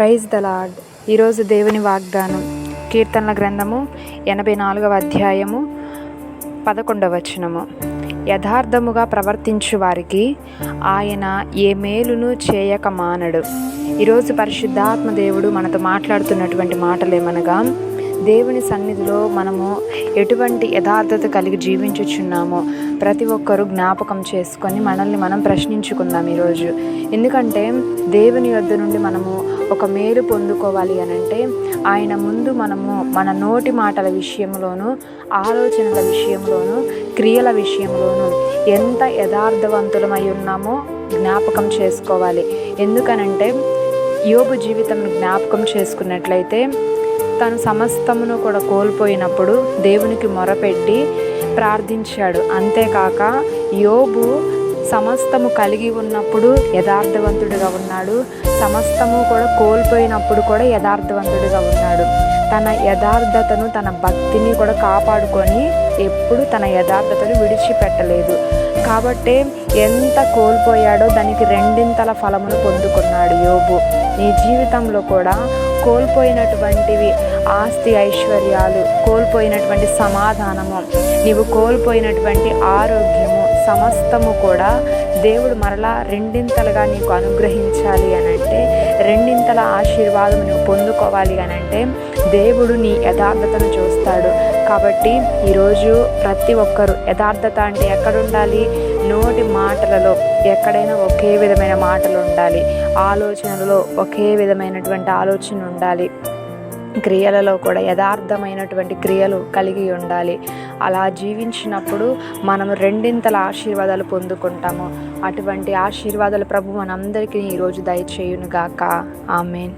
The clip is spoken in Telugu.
ప్రైజ్ ద లాడ్ ఈరోజు దేవుని వాగ్దానం. కీర్తనల గ్రంథము ఎనభై నాలుగవ అధ్యాయము పదకొండవ వచనము. యథార్థముగా ప్రవర్తించు వారికి ఆయన ఏ మేలును చేయక మానడు. ఈరోజు పరిశుద్ధాత్మ దేవుడు మనతో మాట్లాడుతున్నటువంటి మాటలు ఏమనగా దేవుని సన్నిధిలో మనము ఎటువంటి యథార్థత కలిగి జీవించుచున్నామో ప్రతి ఒక్కరూ జ్ఞాపకం చేసుకొని మనల్ని మనం ప్రశ్నించుకుందాం ఈరోజు. ఎందుకంటే దేవుని యొద్ద నుండి మనము ఒక మేలు పొందుకోవాలి అని అంటే ఆయన ముందు మనము మన నోటి మాటల విషయంలోనూ ఆలోచనల విషయంలోనూ క్రియల విషయంలోనూ ఎంత యథార్థవంతులమై ఉన్నామో జ్ఞాపకం చేసుకోవాలి. ఎందుకనంటే యోబు జీవితం జ్ఞాపకం చేసుకున్నట్లయితే తను సమస్తమును కూడా కోల్పోయినప్పుడు దేవునికి మొరపెట్టి ప్రార్థించాడు. అంతేకాక యోబు సమస్తము కలిగి ఉన్నప్పుడు యథార్థవంతుడిగా ఉన్నాడు. సమస్తము కూడా కోల్పోయినప్పుడు కూడా యథార్థవంతుడిగా ఉన్నాడు. తన యథార్థతను తన భక్తిని కూడా కాపాడుకొని ఎప్పుడు తన యథార్థతను విడిచిపెట్టలేదు. కాబట్టే ఎంత కోల్పోయాడో దానికి రెండింతల ఫలమును పొందుకున్నాడు యోబు. నీ జీవితంలో కూడా కోల్పోయినటువంటివి ఆస్తి ఐశ్వర్యాలు కోల్పోయినటువంటి సమాధానము. నీవు కోల్పోయినటువంటి ఆరోగ్యము సమస్తము కూడా దేవుడు మరలా రెండింతలుగా నీకు అనుగ్రహించాలి అని అంటే రెండింతల ఆశీర్వాదం నువ్వు పొందుకోవాలి అని అంటే దేవుడు నీ యథార్థతను చూస్తాడు. కాబట్టి ఈరోజు ప్రతి ఒక్కరు యథార్థత అంటే ఎక్కడ ఉండాలి నోటి మాటలలో ఎక్కడైనా ఒకే విధమైన మాటలు ఉండాలి. ఆలోచనలలో ఒకే విధమైనటువంటి ఆలోచన ఉండాలి. క్రియలలో కూడా యథార్థమైనటువంటి క్రియలు కలిగి ఉండాలి. అలా జీవించినప్పుడు మనం రెండింతల ఆశీర్వాదాలు పొందుకుంటాము. అటువంటి ఆశీర్వాదాలు ప్రభు మనందరికీ ఈరోజు దయచేయునుగాక. ఆమెన్.